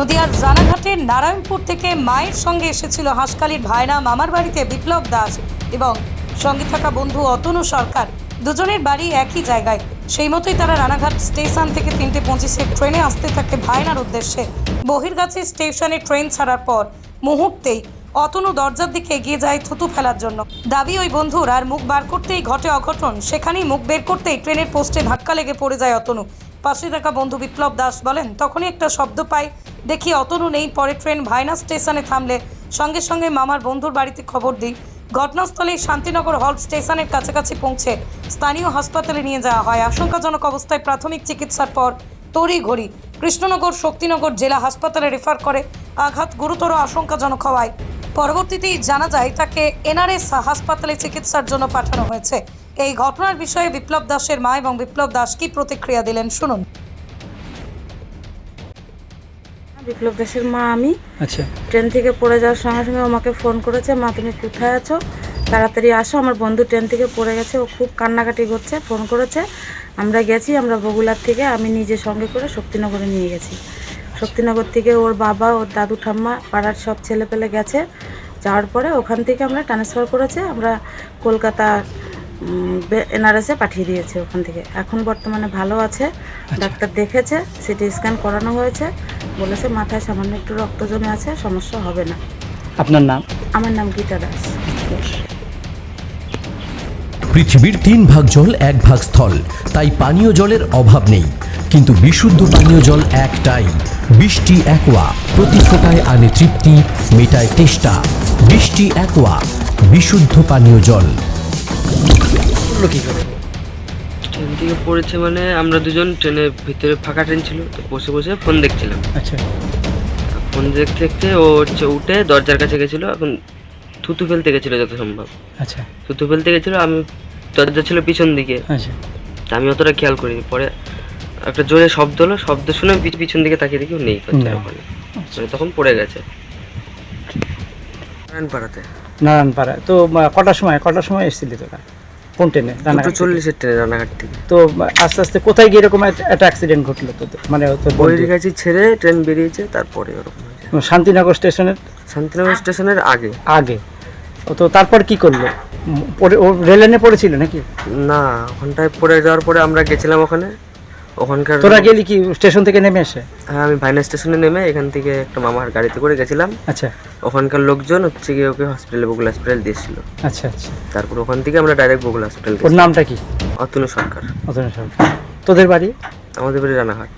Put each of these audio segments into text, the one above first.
নদিয়ার রানাঘাটের নারায়ণপুর থেকে মায়ের সঙ্গে এসেছিল হাঁসকালির ভায়না মামার বাড়িতে বিপ্লব দাস এবং সঙ্গে থাকা বন্ধু অতনু সরকার। দুজনের বাড়ি একই জায়গায়। সেই মতোই তারা রানাঘাট স্টেশন থেকে তিনটে পঁচিশে ট্রেনে আসতে থাকে ভায়নার উদ্দেশ্যে। বহির্গাছি স্টেশনে ট্রেন ছাড়ার পর মুহূর্তেই অতনু দরজার দিকে এগিয়ে যায় থুতু ফেলার জন্য। দাবি ওই বন্ধুর, আর মুখ বার করতেই ঘটে অঘটন। সেখানেই মুখ বের করতেই ট্রেনের পোস্টে ধাক্কা লেগে পড়ে যায় অতনু। পাশে থাকা বন্ধু বিপ্লব দাস বলেন, তখনই একটা শব্দ পাই, দেখি অতনু নেই, পরে ট্রেন ভাইনা স্টেশনে থামলে। সঙ্গে সঙ্গে মামার বন্ধুর বাড়িতে খবর দিই, ঘটনাস্থলেই শান্তিনগর হল স্টেশনের কাছাকাছি পৌঁছে স্থানীয় হাসপাতালে নিয়ে যাওয়া হয়। আশঙ্কাজনক অবস্থায় প্রাথমিক চিকিৎসার পর তড়িঘড়ি কৃষ্ণনগর, শক্তিনগর জেলা হাসপাতালে রেফার করে, আঘাত গুরুতর আশঙ্কাজনক হওয়ায় পরবর্তীতেই জানা যায় তাকে এনআরএস হাসপাতালে চিকিৎসার জন্য পাঠানো হয়েছে। এই ঘটনার বিষয়ে বিপ্লব দাসের মা এবং বিপ্লব দাস কি প্রতিক্রিয়া দিলেন শুনুন। বিপ্লব দাসের মা আমি। আচ্ছা। ট্রেন থেকে পড়ে যাওয়ার সঙ্গে সঙ্গে আমাকে ফোন করেছে মা তুমি কোথায় আছো? তাড়াতাড়ি আসো আমার বন্ধু ট্রেন থেকে পড়ে গেছে ও খুব কান্নাকাটি করছে ফোন করেছে। আমরা গেছি আমরা বগুলার থেকে আমি নিজে সঙ্গে করে শক্তিনগরে নিয়ে গেছি। শক্তিনগর থেকে ওর বাবা ওর দাদু ঠাম্মা পাড়ার সব ছেলেপেলে গেছে। যাওয়ার পরে ওখান থেকে আমরা ট্রান্সফার করেছে আমরা কলকাতা এনআরএসে পাঠিয়ে দিয়েছে ওখান থেকে। এখন বর্তমানে ভালো আছে ডাক্তার দেখেছে সিটি স্ক্যান করানো হয়েছে বলেছে মাথায় সামান্য একটু রক্ত জমে আছে সমস্যা হবে না। আপনার নাম? আমার নাম গীতা দাস। পৃথিবীর তিন ভাগ জল এক ভাগ স্থল তাই পানীয় জলের অভাব নেই। কিন্তু বিশুদ্ধ পানীয় জল একটাই। বৃষ্টি একোয়া প্রতি ফোটায় আনে তৃপ্তি মেটায় তেষ্টা। বৃষ্টি একোয়া বিশুদ্ধ পানীয় জল। করল কি করে? ট্রেন থেকে পড়েছে মানে আমরা দুজন ট্রেনের ভিতরে ফাঁকা ট্রেন ছিল তো বসে বসে ফোন দেখছিলাম। আচ্ছা। ফোন দেখতে দেখতে ও হচ্ছে উঠে দরজার কাছে গেছিল এখন থুতু ফেলতে গেছিল যত সম্ভব আচ্ছা। থুতু ফেলতে গেছিল আমি দরজা ছিল পিছন দিকে। আচ্ছা। তা আমি অতটা খেয়াল করিনি পরে একটা জোরে শব্দ হলো শব্দ শুনে পিছন দিকে তাকিয়ে দেখি নেই দরজার ওখানে মানে তখন পড়ে গেছে। নারায়ণপাড়াতে? নারায়ণপাড়া তো কটার সময় কটার সময় এসেছিলি তোরা? কোন ট্রেনে? দুটো রানাঘাট চল্লিশের ট্রেনে রানাঘাট থেকে। তো আস্তে আস্তে কোথায় গিয়ে এরকম একটা- অ্যাক্সিডেন্ট ঘটলো তোদের? মানে? বইয়ের কাছে ছেড়ে ট্রেন বেরিয়েছে তারপরে ওরকম শান্তিনগর স্টেশনের? শান্তিনগর স্টেশনের আগে। আগে। তো তারপর কি করল? পড়ে ও রেল লাইনে পড়েছিল নাকি? না ওখানটায় পড়ে যাওয়ার পরে আমরা গেছিলাম ওখানে। ওখানকার তোরা গেলি কি স্টেশন থেকে নেমে এসে? হ্যাঁ আমি ভাইনা স্টেশনে নেমে এখান থেকে একটা মামার গাড়িতে করে গেছিলাম। আচ্ছা। ওখানকার লোকজন হচ্ছে গিয়ে ওকে হসপিটালে বগুল হসপিটাল দিয়েছিল। আচ্ছা আচ্ছা। তারপর ওখান থেকে আমরা ডাইরেক্ট বগুল হসপিটাল ওর নামটা কি? অতনু সরকার। অতনু সরকার। তোদের বাড়ি? আমাদের বাড়ি রানাঘাট।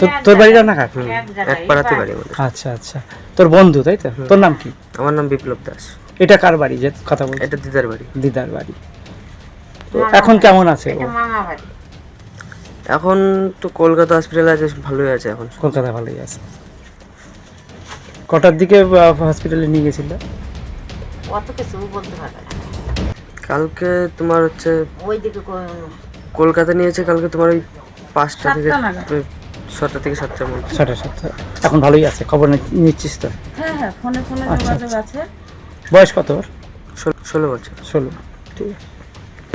তো- তোর বাড়ি রান্নাঘাট হুম, এক পাড়াতে বাড়ি আমাদের। আচ্ছা আচ্ছা। তোর বন্ধু তাই তো? তোর নাম কি? আমার নাম বিপ্লব দাস। এটা কার বাড়ি যে কথা বলছিস? এটা দিদার বাড়ি। দিদার বাড়ি। তো এখন কেমন আছে ও? এখন তো কলকাতা হসপিটালে আছে ভালোই আছে এখন। কলকাতা ভালোই আছে। কটার দিকে হসপিটালে নিয়ে গেছিল? অত কিছু বলতে পারবে কালকে তোমার হচ্ছে ওই কলকাতা নিয়েছে কালকে তোমার ওই পাঁচটা থেকে সাতটা ছটা থেকে সাতটার মধ্যে ছটা সাতটা। এখন ভালোই আছে খবর নিচ্ছিস তো? হ্যাঁ হ্যাঁ ফোনে ফোনে আচ্ছা, যোগাযোগ আছে। বয়স কত ওর? ষোলো- ষোলো বছর। ষোলো। ঠিক আছে।